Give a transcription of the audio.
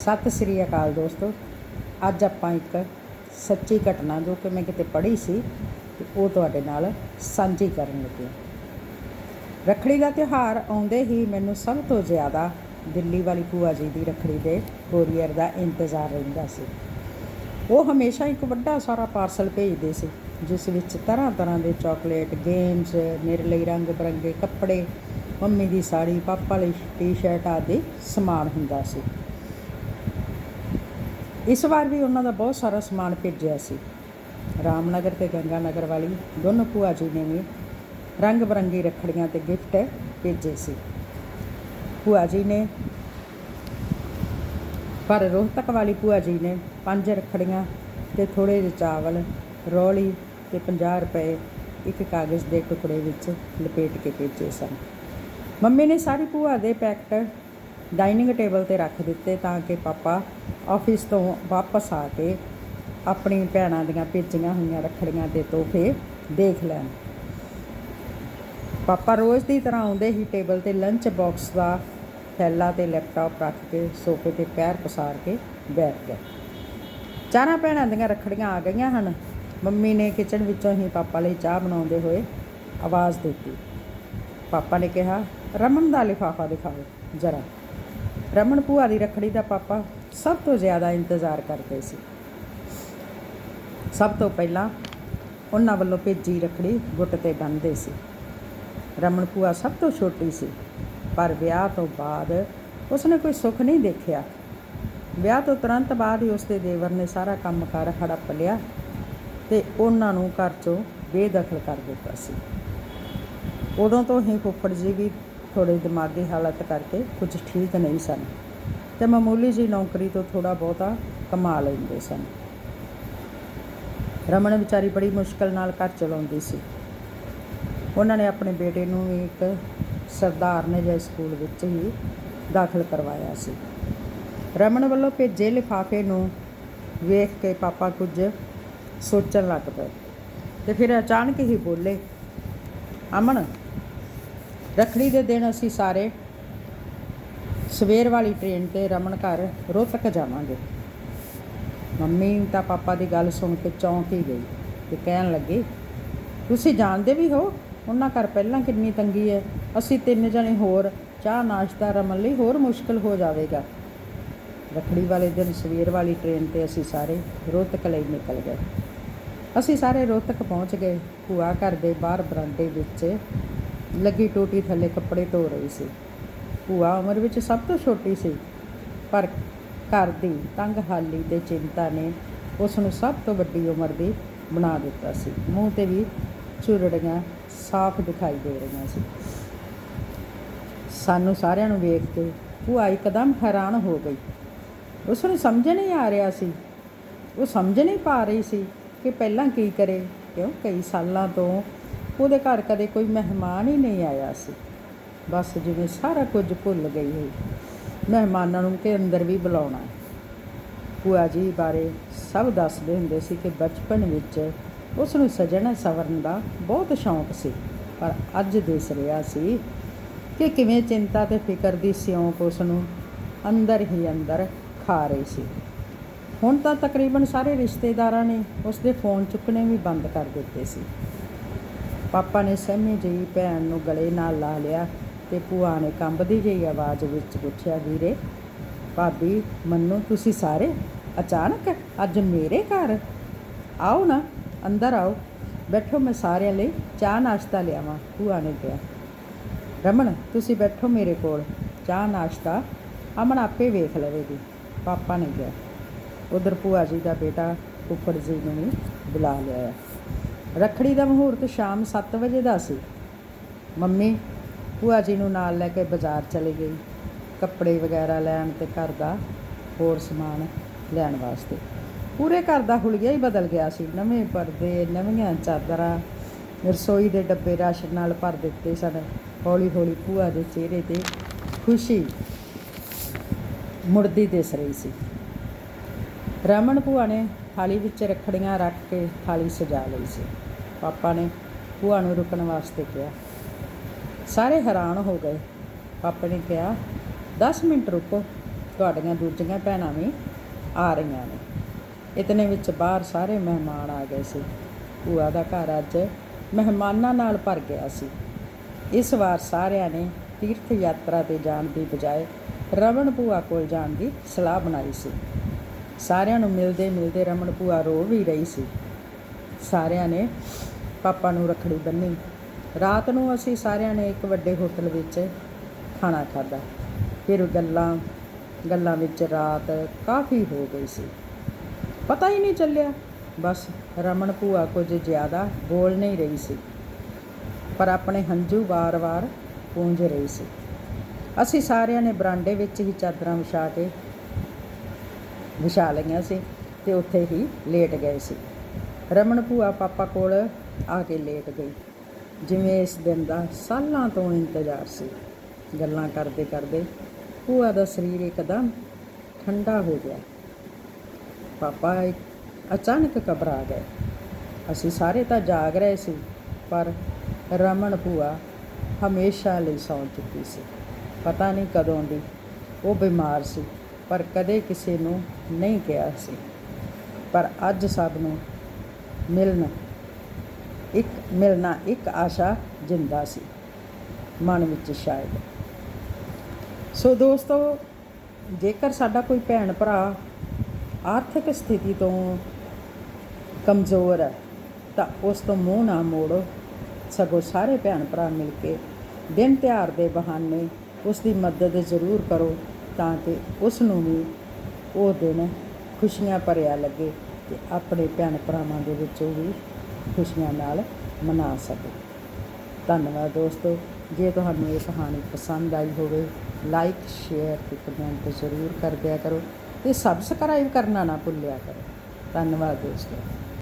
ਸਤਿ ਸ੍ਰੀ ਅਕਾਲ ਦੋਸਤੋ। ਅੱਜ ਆਪਾਂ ਇੱਕ ਸੱਚੀ ਘਟਨਾ ਜੋ ਕਿ ਮੈਂ ਕਿਤੇ ਪੜ੍ਹੀ ਸੀ ਤੇ ਉਹ ਤੁਹਾਡੇ ਨਾਲ ਸਾਂਝੀ ਕਰਨ ਲੱਗੀ ਹਾਂ। ਰੱਖੜੀ ਦਾ ਤਿਉਹਾਰ ਆਉਂਦੇ ਹੀ ਮੈਨੂੰ ਸਭ ਤੋਂ ਜ਼ਿਆਦਾ ਦਿੱਲੀ ਵਾਲੀ ਭੂਆ ਜੀ ਦੀ ਰੱਖੜੀ ਦੇ ਕੋਰੀਅਰ ਦਾ ਇੰਤਜ਼ਾਰ ਰਹਿੰਦਾ ਸੀ। ਉਹ ਹਮੇਸ਼ਾ ਇੱਕ ਵੱਡਾ ਸਾਰਾ ਪਾਰਸਲ ਭੇਜਦੇ ਸੀ, ਜਿਸ ਵਿੱਚ ਤਰ੍ਹਾਂ ਤਰ੍ਹਾਂ ਦੇ ਚਾਕਲੇਟ, ਗੇਮਸ, ਮੇਰੇ ਲਈ ਰੰਗ ਬਰੰਗੇ ਕੱਪੜੇ, ਮੰਮੀ ਦੀ ਸਾੜੀ, ਪਾਪਾ ਲਈ ਟੀ-ਸ਼ਰਟ ਆਦਿ ਸਮਾਨ ਹੁੰਦਾ ਸੀ। ਇਸ ਵਾਰ ਵੀ ਉਹਨਾਂ ਦਾ ਬਹੁਤ ਸਾਰਾ ਸਮਾਨ ਭੇਜਿਆ ਸੀ। ਰਾਮਨਗਰ ਤੇ ਗੰਗਾ ਨਗਰ ਵਾਲੀ ਦੋਨੋਂ ਭੂਆ ਜੀ ਨੇ ਵੀ ਰੰਗ ਬਰੰਗੀ ਰੱਖੜੀਆਂ ਤੇ ਗਿਫਟ ਭੇਜੇ ਸੀ। ਭੂਆ ਜੀ ਨੇ ਪਰ ਰੋਹਤਕ ਵਾਲੀ ਭੂਆ ਜੀ ਨੇ ਪੰਜ ਰੱਖੜੀਆਂ ਤੇ ਥੋੜੇ ਜਿਹੇ ਚਾਵਲ, ਰੌਲੀ ਤੇ 50 ਰੁਪਏ ਇੱਕ ਕਾਗਜ਼ ਦੇ ਟੁਕੜੇ ਵਿੱਚ ਲਪੇਟ ਕੇ ਭੇਜੇ ਸਨ। ਮੰਮੀ ਨੇ ਸਾਰੀ ਭੂਆ ਦੇ ਪੈਕਟ ਡਾਈਨਿੰਗ ਟੇਬਲ ਤੇ ਰੱਖ ਦਿੱਤੇ ਤਾਂ ਕਿ ਪਾਪਾ ਆਫਿਸ ਤੋਂ ਵਾਪਸ ਆ ਕੇ ਆਪਣੀ ਭੈਣਾਂ ਦੀਆਂ ਭੇਜੀਆਂ ਹੋਈਆਂ ਰੱਖੜੀਆਂ ਦੇ ਤੋਹਫੇ ਦੇਖ ਲੈਣ। ਪਾਪਾ ਰੋਜ਼ ਦੀ ਤਰ੍ਹਾਂ ਆਉਂਦੇ ਹੀ ਟੇਬਲ ਤੇ ਲੰਚ ਬਾਕਸ ਦਾ ਥੈਲਾ ਤੇ ਲੈਪਟਾਪ ਰੱਖ ਕੇ ਸੋਫੇ ਤੇ ਪੈਰ ਪਸਾਰ ਕੇ ਬੈਠ ਗਏ। ਚਾਰਾਂ ਭੈਣਾਂ ਦੀਆਂ ਰੱਖੜੀਆਂ ਆ ਗਈਆਂ ਹਨ। ਮੰਮੀ ਨੇ ਕਿਚਨ ਵਿੱਚੋਂ ਹੀ ਪਾਪਾ ਲਈ ਚਾਹ ਬਣਾਉਂਦੇ ਹੋਏ ਆਵਾਜ਼ ਦਿੱਤੀ। ਪਾਪਾ ਨੇ ਕਿਹਾ, ਰਮਨ ਦਾ ਲਿਫਾਫਾ ਦਿਖਾਓ ਜਰਾ। ਰਮਨ ਭੂਆ ਦੀ ਰੱਖੜੀ ਦਾ ਪਾਪਾ ਸਭ ਤੋਂ ਜ਼ਿਆਦਾ ਇੰਤਜ਼ਾਰ ਕਰਦੇ ਸੀ। ਸਭ ਤੋਂ ਪਹਿਲਾਂ ਉਹਨਾਂ ਵੱਲੋਂ ਭੇਜੀ ਰੱਖੜੀ ਗੁੱਟ ਤੇ ਬੰਨ੍ਹਦੇ ਸੀ। ਰਮਨ ਭੂਆ ਸਭ ਤੋਂ ਛੋਟੀ ਸੀ, ਪਰ ਵਿਆਹ ਤੋਂ ਬਾਅਦ ਉਸਨੇ ਕੋਈ ਸੁੱਖ ਨਹੀਂ ਦੇਖਿਆ। ਵਿਆਹ ਤੋਂ ਤੁਰੰਤ ਬਾਅਦ ਹੀ ਉਸਦੇ ਦੇਵਰ ਨੇ ਸਾਰਾ ਕੰਮ ਕਰ ਹੜੱਪ ਲਿਆ ਤੇ ਉਹਨਾਂ ਨੂੰ ਘਰ ਚੋਂ ਬੇਦਖਲ ਕਰ ਦਿੱਤਾ ਸੀ। ਉਦੋਂ ਤੋਂ ਹੀ ਫੁੱਫੜ ਜੀ ਵੀ ਥੋੜੇ ਦਿਮਾਗੀ ਹਾਲਤ ਕਰਕੇ ਕੁਝ ਠੀਕ ਨਹੀਂ ਸਨ। ਤੇ ਮਾਮੂਲੀ ਜੀ ਨੌਕਰੀ ਤੋਂ ਥੋੜਾ ਬਹੁਤਾ ਕਮਾ ਲੈਂਦੇ ਸਨ। ਰਮਨ ਵਿਚਾਰੀ ਬੜੀ ਮੁਸ਼ਕਲ ਨਾਲ ਘਰ ਚਲਾਉਂਦੀ ਸੀ। ਉਹਨਾਂ ਨੇ ਆਪਣੇ ਬੇਟੇ ਨੂੰ ਇੱਕ ਸਰਦਾਰ ਨੇ ਜੇ ਸਕੂਲ ਵਿੱਚ ਹੀ ਦਾਖਲ ਕਰਵਾਇਆ ਸੀ। ਰਮਨ ਵੱਲੋਂ ਭੇਜੇ ਲਿਫਾਫੇ ਨੂੰ ਵੇਖ ਕੇ ਪਾਪਾ ਕੁਝ ਸੋਚਣ ਲੱਗ ਪਏ ਤੇ ਫਿਰ ਅਚਾਨਕ ਹੀ ਬੋਲੇ, ਅਮਨ, ਰੱਖੜੀ ਦੇ ਦਿਨ ਅਸੀਂ ਸਾਰੇ ਸਵੇਰ ਵਾਲੀ ਟ੍ਰੇਨ ਤੇ ਰਮਨ ਘਰ ਰੋਹਤਕ ਜਾਵਾਂਗੇ। ਮੰਮੀ ਤਾਂ ਪਾਪਾ ਦੀ ਗੱਲ ਸੁਣ ਕੇ ਚੌਂਕ ਹੀ ਗਈ ਤੇ ਕਹਿਣ ਲੱਗੇ, ਤੁਸੀਂ ਜਾਣਦੇ ਵੀ ਹੋ, ਉਹਨਾਂ ਘਰ ਪਹਿਲਾਂ ਕਿੰਨੀ ਤੰਗੀ ਹੈ? ਅਸੀਂ ਤਿੰਨ ਜਣੇ ਹੋਰ, ਚਾਹ ਨਾਸ਼ਤਾ ਰਮਨ ਲਈ ਹੋਰ ਮੁਸ਼ਕਲ ਹੋ ਜਾਵੇਗਾ। ਰੱਖੜੀ ਵਾਲੇ ਦਿਨ ਸਵੇਰ ਵਾਲੀ ਟ੍ਰੇਨ ਤੇ ਅਸੀਂ ਸਾਰੇ ਰੋਹਤਕ ਲਈ ਨਿਕਲ ਗਏ। ਅਸੀਂ ਸਾਰੇ ਰੋਹਤਕ ਪਹੁੰਚ ਗਏ। ਭੂਆ ਘਰ ਦੇ ਬਾਹਰ ਬਰਾਂਡੇ ਵਿੱਚ ਲੱਗੀ ਟੋਟੀ ਥੱਲੇ ਕੱਪੜੇ ਧੋ ਰਹੀ ਸੀ। ਭੂਆ ਉਮਰ ਵਿੱਚ ਸਭ ਤੋਂ ਛੋਟੀ ਸੀ। ਪਰ ਘਰ ਦੀ ਤੰਗ ਹਾਲੀ ਤੇ ਚਿੰਤਾ ਨੇ ਉਸ ਨੂੰ ਸਭ ਤੋਂ ਵੱਡੀ ਉਮਰ ਦੀ ਬਣਾ ਦਿੱਤਾ ਸੀ। ਮੂੰਹ ਤੇ ਵੀ ਚੁਰੜੀਆਂ ਸਾਫ਼ ਦਿਖਾਈ ਦੇ ਰਹੀਆਂ ਸੀ। ਸਾਨੂੰ ਸਾਰਿਆਂ ਨੂੰ ਵੇਖ ਕੇ ਭੂਆ ਇੱਕਦਮ ਹੈਰਾਨ ਹੋ ਗਈ। ਉਸ ਨੂੰ ਸਮਝ ਨਹੀਂ ਆ ਰਿਹਾ ਸੀ। ਉਹ ਸਮਝ ਨਹੀਂ ਪਾ ਰਹੀ ਸੀ ਕਿ ਪਹਿਲਾਂ ਕੀ ਕਰੇ। ਕਿਉਂ ਕਈ ਸਾਲਾਂ ਤੋਂ ਉਹਦੇ ਘਰ ਕਦੇ ਕੋਈ ਮਹਿਮਾਨ ਹੀ ਨਹੀਂ ਆਇਆ ਸੀ। ਬਸ ਜਿਵੇਂ ਸਾਰਾ ਕੁਝ ਭੁੱਲ ਗਈ ਹੋਈ। ਮਹਿਮਾਨਾਂ ਨੂੰ ਕਿ ਅੰਦਰ ਵੀ ਬੁਲਾਉਣਾ। ਭੂਆ ਜੀ ਬਾਰੇ ਸਭ ਦੱਸਦੇ ਹੁੰਦੇ ਸੀ ਕਿ ਬਚਪਨ ਵਿੱਚ ਉਸ ਨੂੰ ਸਜਣ ਸਵਰਨ ਦਾ ਬਹੁਤ ਸ਼ੌਂਕ ਸੀ। ਪਰ ਅੱਜ ਦਿਸ ਰਿਹਾ ਸੀ ਕਿ ਕਿਵੇਂ ਚਿੰਤਾ ਤੇ ਫਿਕਰ ਦੀ ਸਿਉਂਕ ਉਸ ਨੂੰ ਅੰਦਰ ਹੀ ਅੰਦਰ ਖਾ ਰਹੀ ਸੀ। ਹੁਣ ਤਾਂ ਤਕਰੀਬਨ ਸਾਰੇ ਰਿਸ਼ਤੇਦਾਰਾਂ ਨੇ ਉਸ ਦੇ ਫੋਨ ਚੁੱਕਣੇ ਵੀ ਬੰਦ ਕਰ ਦਿੱਤੇ ਸੀ। ਪਾਪਾ ਨੇ ਸਹਿਮੀ ਜਿਹੀ ਭੈਣ ਨੂੰ ਗਲੇ ਨਾਲ ਲਾ ਲਿਆ। ਤੇ ਭੂਆ ਨੇ ਕੰਬਦੀ ਜਿਹੀ ਆਵਾਜ਼ ਵਿੱਚ ਪੁੱਛਿਆ, ਵੀਰੇ, ਭਾਬੀ, ਮੰਨੋ ਤੁਸੀਂ ਸਾਰੇ? ਅਚਾਨਕ? ਅੱਜ ਮੇਰੇ ਘਰ? ਆਓ ਨਾ, ਅੰਦਰ ਆਓ। ਬੈਠੋ, ਮੈਂ ਸਾਰਿਆਂ ਲਈ ਚਾਹ ਨਾਸ਼ਤਾ ਲਿਆਵਾਂ, ਭੂਆ ਨੇ ਕਿਹਾ। ਰਮਨ, ਤੁਸੀਂ ਬੈਠੋ ਮੇਰੇ ਕੋਲ। ਚਾਹ, ਨਾਸ਼ਤਾ ਅਮਨ ਆਪੇ ਵੇਖ ਲਵੇਗੀ, ਪਾਪਾ ਨੇ ਕਿਹਾ। ਉਧਰ ਭੂਆ ਜੀ ਦਾ ਬੇਟਾ ਉੱਪਰ ਜੀ ਨੂੰ ਵੀ ਬੁਲਾ ਲਿਆ ਰੱਖੜੀ ਦਾ ਮਹੂਰਤ ਸ਼ਾਮ 7 ਵਜੇ ਦਾ ਸੀ। ਮੰਮੀ ਭੂਆ ਜੀ ਨੂੰ ਨਾਲ ਲੈ ਕੇ ਬਾਜ਼ਾਰ ਚਲੀ ਗਈ। ਕੱਪੜੇ ਵਗੈਰਾ ਲੈਣ ਤੇ ਘਰ ਦਾ ਹੋਰ ਸਮਾਨ ਲੈਣ ਵਾਸਤੇ। ਪੂਰੇ ਘਰ ਦਾ ਹੁਲੀਆ ਹੀ ਬਦਲ ਗਿਆ ਸੀ। ਨਵੇਂ ਪਰਦੇ, ਨਵੀਆਂ ਚਾਦਰਾਂ, ਰਸੋਈ ਦੇ ਡੱਬੇ ਰਾਸ਼ਨ ਨਾਲ ਭਰ ਦਿੱਤੇ ਸਨ। ਹੌਲੀ ਹੌਲੀ ਭੂਆ ਦੇ ਚਿਹਰੇ ਤੇ ਖੁਸ਼ੀ ਮੁੜਦੀ ਦਿਸ ਰਹੀ ਸੀ। ਰਮਨ ਭੂਆ ਨੇ ਥਾਲੀ ਵਿੱਚ ਰੱਖੜੀਆਂ ਰੱਖ ਕੇ ਥਾਲੀ ਸਜਾ ਲਈ ਸੀ। ਪਾਪਾ ਨੇ ਭੂਆ ਨੂੰ ਰੁਕਣ ਵਾਸਤੇ ਕਿਹਾ। ਸਾਰੇ ਹੈਰਾਨ ਹੋ ਗਏ। ਪਾਪਾ ਨੇ ਕਿਹਾ 10 ਮਿੰਟ ਰੁਕੋ, ਤੁਹਾਡੀਆਂ ਦੂਜੀਆਂ ਭੈਣਾਂ ਵੀ ਆ ਰਹੀਆਂ ਨੇ। ਇਤਨੇ ਵਿੱਚ ਬਾਹਰ ਸਾਰੇ ਮਹਿਮਾਨ ਆ ਗਏ ਸੀ। ਭੂਆ ਦਾ ਘਰ ਅੱਜ ਮਹਿਮਾਨਾਂ ਨਾਲ ਭਰ ਗਿਆ ਸੀ। ਇਸ ਵਾਰ ਸਾਰਿਆਂ ਨੇ ਤੀਰਥ ਯਾਤਰਾ ਤੇ ਜਾਣ ਦੀ ਬਜਾਏ ਰਮਨ ਭੂਆ ਕੋਲ ਜਾਣ ਦੀ ਸਲਾਹ ਬਣਾਈ ਸੀ। ਸਾਰਿਆਂ ਨੂੰ ਮਿਲਦੇ ਮਿਲਦੇ ਰਮਨ ਭੂਆ ਰੋ ਵੀ ਰਹੀ ਸੀ। ਸਾਰਿਆਂ ਨੇ ਪਾਪਾ ਨੂੰ ਰੱਖੜੀ ਬੰਨੀ। ਰਾਤ ਨੂੰ ਅਸੀਂ ਸਾਰਿਆਂ ਨੇ ਇੱਕ ਵੱਡੇ ਹੋਟਲ ਵਿੱਚ ਖਾਣਾ ਖਾਧਾ। ਫਿਰ ਗੱਲਾਂ ਗੱਲਾਂ ਵਿੱਚ ਰਾਤ ਕਾਫੀ ਹੋ ਗਈ ਸੀ। ਪਤਾ ਹੀ ਨਹੀਂ ਚੱਲਿਆ। ਬਸ ਰਮਨ ਭੂਆ ਕੁਝ ਜ਼ਿਆਦਾ ਬੋਲ ਨਹੀਂ ਰਹੀ ਸੀ, ਪਰ ਆਪਣੇ ਹੰਝੂ ਵਾਰ-ਵਾਰ ਪੂੰਝ ਰਹੀ ਸੀ। ਅਸੀਂ ਸਾਰਿਆਂ ਨੇ ਬਰਾਂਡੇ ਵਿੱਚ ਹੀ ਚਾਦਰਾਂ ਵਿਛਾ ਕੇ, ਵਿਛਾ ਲਈਆਂ ਸੀ ਤੇ ਉੱਥੇ ਹੀ ਲੇਟ ਗਏ ਸੀ। ਰਮਨ ਭੂਆ ਪਾਪਾ ਕੋਲ ਆ ਕੇ ਲੇਟ ਗਈ। ਜਿਵੇਂ ਇਸ ਦਿਨ ਦਾ ਸਾਲਾਂ ਤੋਂ ਇੰਤਜ਼ਾਰ ਸੀ। ਗੱਲਾਂ ਕਰਦੇ ਕਰਦੇ ਭੂਆ ਦਾ ਸਰੀਰ ਇੱਕਦਮ ਠੰਡਾ ਹੋ ਗਿਆ। ਪਾਪਾ ਇੱਕ- ਅਚਾਨਕ ਘਬਰਾ ਗਏ। ਅਸੀਂ ਸਾਰੇ ਤਾਂ ਜਾਗ ਰਹੇ ਸੀ, ਪਰ ਰਮਨ ਭੂਆ ਹਮੇਸ਼ਾ ਲਈ ਸੌਂ ਚੁੱਕੀ ਸੀ। ਪਤਾ ਨਹੀਂ ਕਦੋਂ ਦੀ ਉਹ ਬਿਮਾਰ ਸੀ, ਪਰ ਕਦੇ ਕਿਸੇ ਨੂੰ ਨਹੀਂ ਕਿਹਾ ਸੀ। ਪਰ ਅੱਜ ਸਭ ਨੂੰ ਮਿਲਣ ਇੱਕ ਮਿਲਣਾ ਇੱਕ ਆਸ਼ਾ ਜਿੰਦਾ ਸੀ, ਮਨ ਵਿੱਚ ਸ਼ਾਇਦ। ਸੋ ਦੋਸਤੋ, ਜੇਕਰ ਸਾਡਾ ਕੋਈ ਭੈਣ ਭਰਾ ਆਰਥਿਕ ਸਥਿਤੀ ਤੋਂ ਕਮਜ਼ੋਰ ਹੈ, ਤਾਂ ਉਸ ਤੋਂ ਮੂੰਹ ਨਾ ਮੋੜੋ। ਸਗੋਂ ਸਾਰੇ ਭੈਣ ਭਰਾ ਮਿਲ ਕੇ ਦਿਨ ਤਿਉਹਾਰ ਦੇ ਬਹਾਨੇ ਉਸ ਦੀ ਮਦਦ ਜ਼ਰੂਰ ਕਰੋ, ਤਾਂ ਕਿ ਉਸ ਨੂੰ ਵੀ ਉਹ ਦਿਨ ਖੁਸ਼ੀਆਂ ਭਰਿਆ ਲੱਗੇ ਤੇ ਆਪਣੇ ਭੈਣ ਭਰਾਵਾਂ ਦੇ ਵਿੱਚ ਉਹ ਵੀ ਖੁਸ਼ੀਆਂ ਨਾਲ ਮਨਾ ਸਕੇ। ਧੰਨਵਾਦ ਦੋਸਤੋ। ਜੇ ਤੁਹਾਨੂੰ ਇਹ ਕਹਾਣੀ ਪਸੰਦ ਆਈ ਹੋਵੇ ਲਾਈਕ ਸ਼ੇਅਰ ਤੇ ਕਮੈਂਟ ਜ਼ਰੂਰ ਕਰ ਦਿਆ ਕਰੋ ਤੇ ਸਬਸਕ੍ਰਾਈਬ ਕਰਨਾ ਨਾ ਭੁੱਲਿਆ ਕਰੋ। ਧੰਨਵਾਦ ਦੋਸਤੋ।